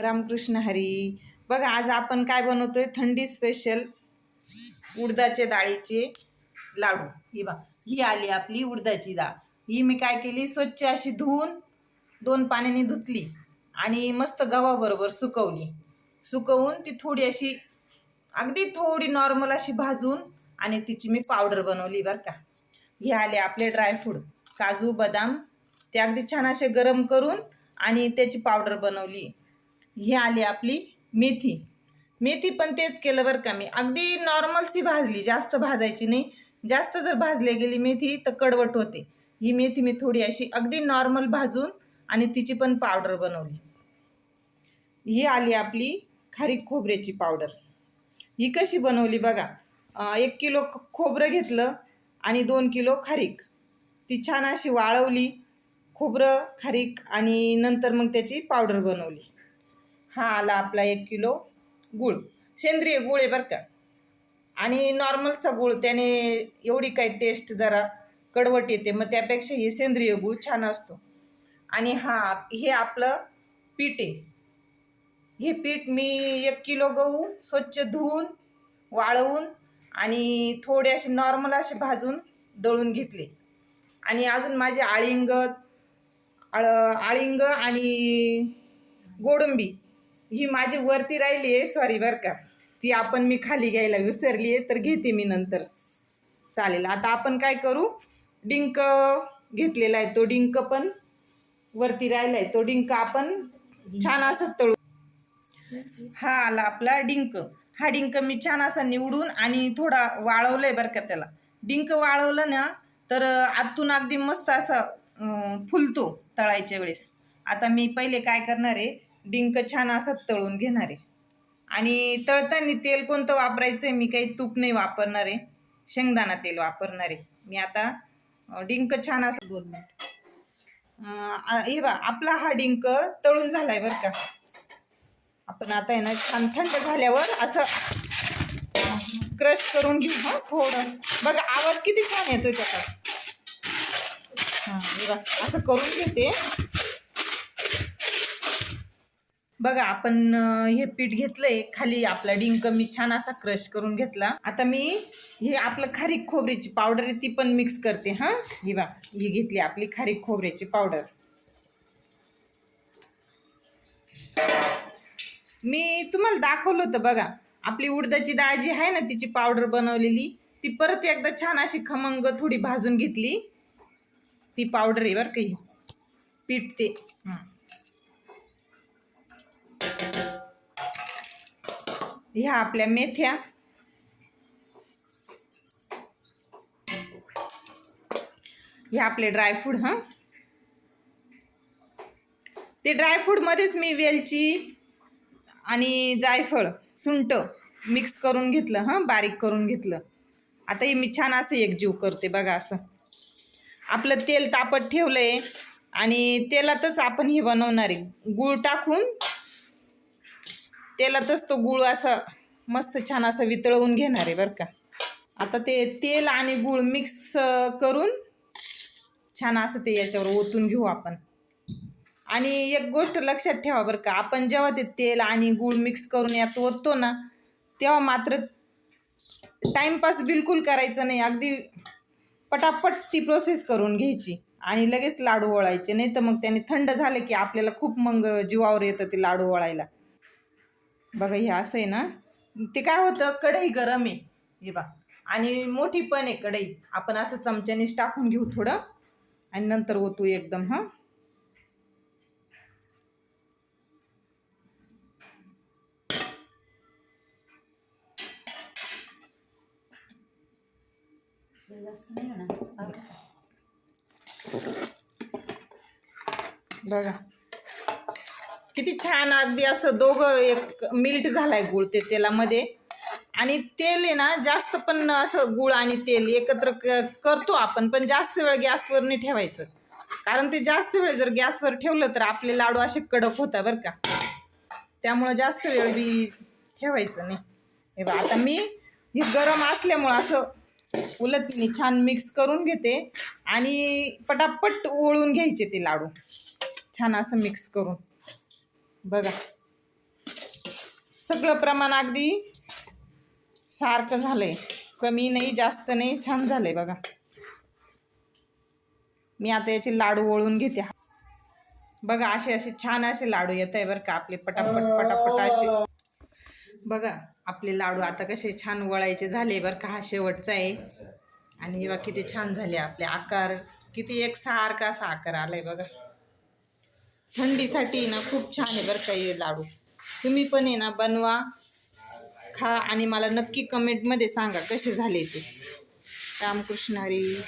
रामकृष्ण हरी. बघा आज आपण काय बनवतोय? थंडी स्पेशल उडदाच्या डाळीचे लाडू. ही बा ही आली आपली उडदाची डाळ. ही मी काय केली? स्वच्छ अशी धुवून दोन पाण्याने धुतली आणि मस्त गव्हाबरोबर सुकवली. सुकवून ती थोडी अशी अगदी थोडी नॉर्मल अशी भाजून आणि तिची मी पावडर बनवली बरं का. हे आले आपले ड्रायफ्रूट काजू बदाम ते अगदी छान असे गरम करून आणि त्याची पावडर बनवली. ही आली आपली मेथी. मेथी पण तेच केलं बरं का मी. अगदी नॉर्मलशी भाजली जास्त भाजायची नाही. जास्त जर भाजली गेली मेथी तर कडवट होते. ही मेथी मी थोडी अशी अगदी नॉर्मल भाजून आणि तिची पण पावडर बनवली. ही आली आपली खारीक खोबऱ्याची पावडर ही कशी बनवली बघा. एक किलो खोबरं घेतलं आणि दोन किलो खारीक. ती छान अशी वाळवली खोबरं खारीक आणि नंतर मग त्याची पावडर बनवली. हा आला आपला एक किलो गूळ. सेंद्रिय गूळ आहे बरं का. आणि नॉर्मलचा गूळ त्याने एवढी काही टेस्ट जरा कडवट येते मग त्यापेक्षा हे सेंद्रिय गूळ छान असतो. आणि हा हे आपलं पीठ आहे. हे पीठ मी एक किलो गहू स्वच्छ धुवून वाळवून आणि थोडे असे नॉर्मल असे भाजून दळून घेतले. आणि अजून माझे आळिंग आळ आळिंग आणि गोडंबी ही माझी वरती राहिली आहे सॉरी बरं का. ती आपण मी खाली घ्यायला विसरली आहे तर घेते मी नंतर. चालेल आता आपण काय करू? डिंक घेतलेला आहे तो डिंक पण वरती राहिला आहे तो डिंक आपण छान असं तळू. हा आला आपला डिंक. हा डिंक मी छान असा निवडून आणि थोडा वाळवलाय बरं का त्याला. डिंक वाळवलं ना तर आतून अगदी मस्त असा फुलतो तळायच्या वेळेस. आता मी पहिले काय करणार आहे डिंक छान असा तळून घेणार. आहे आणि तळताना तेल कोणतं वापरायचं आहे मी काही तूप नाही वापरणार. आहे शेंगदाणा तेल वापरणार. आहे मी आता डिंक छान असं बोलणार हे बा आपला हा डिंक तळून झालाय बरं का. आपण आता आहे ना छान थंड झाल्यावर असं क्रश करून घेऊ हा थोडं. बघा आवाज किती छान येतोय त्याचा. हां बघा असं करून घेते. बघा आपण हे पीठ घेतलंय. खाली आपला डिंक मी छान असा क्रश करून घेतला. आता मी हे आपलं खारीक खोबऱ्याची पावडर आहे ती पण मिक्स करते हां? ही बा ही घेतली आपली खारीक खोबऱ्याची पावडर. मी तुम्हाला दाखवलं होतं बघा आपली उडदाची डाळ जी आहे ना तिची पावडर बनवलेली ती परत एकदा छान अशी खमंग थोडी भाजून घेतली. ती पावडर आहे बरं काही पीठ ते हां. ह्या आपल्या मेथ्या. ह्या आपले ड्रायफ्रूट हां. ते ड्रायफ्रूटमध्येच मी वेलची आणि जायफळ सुंट मिक्स करून घेतलं हां बारीक करून घेतलं. आता हे मी छान असं एकजीव करते बघा असं. आपलं तेल तापत ठेवलं आहे आणि तेलातच आपण हे बनवणार आहे. गूळ टाकून तेलातच तो गूळ असं मस्त छान असं वितळवून घेणार आहे बरं का. आता ते तेल आणि गूळ मिक्स करून छान असं ते याच्यावर ओतून घेऊ आपण. आणि एक गोष्ट लक्षात ठेवा बरं का आपण जेव्हा ते तेल आणि गूळ मिक्स करून यात ओततो ना तेव्हा मात्र टाईमपास बिलकुल करायचं नाही अगदी पटापट ती प्रोसेस करून घ्यायची आणि लगेच लाडू वळायचे नाही तर मग त्याने थंड झालं की आपल्याला खूप मग जीवावर येतं ते लाडू वळायला बघा हे असं आहे ना. ते काय होतं कढई गरम आहे. हे बा आणि मोठी पण आहे कढई. आपण असं चमच्यानेच टाकून घेऊ थोडं. आणि नंतर ओतू एकदम हां. बघा. किती छान अगदी असं दोघं एक मिल्ट झालाय गुळ ते तेलामध्ये. आणि तेल आहे ना जास्त पण असं गुळ आणि तेल एकत्र क करतो आपण पण जास्त वेळ गॅसवर नाही ठेवायचं. कारण ते जास्त वेळ जर गॅसवर ठेवलं तर आपले लाडू असे कडक होता बरं का. त्यामुळं जास्त वेळ बी ठेवायचं नाही. हे बा आता मी हे गरम असल्यामुळं असं उलटणी छान मिक्स करून घेते आणि पटापट ओळून घ्यायचे ते लाडू. छान असं मिक्स करून. बघा. सगळं प्रमाण अगदी सारखं झालंय. कमी नाही जास्त नाही छान झालंय बघा. मी आता याचे लाडू वळून घेते. बघा असे असे छान असे लाडू येत आहे बरं का आपले. पटापट पटापट असे. बघा आपले लाडू आता कसे छान वळायचे झाले बरं का. हा शेवटचा आहे. आणि बघा किती छान झाले आपले आकार. किती एक सारखा असा आकार आलाय बघा. थंडीसाठी ना खूप छान आहे बरं का लाडू. तुम्ही पण आहे ना बनवा खा आणि मला नक्की कमेंटमध्ये सांगा कसे झाले ते. रामकृष्ण हरी.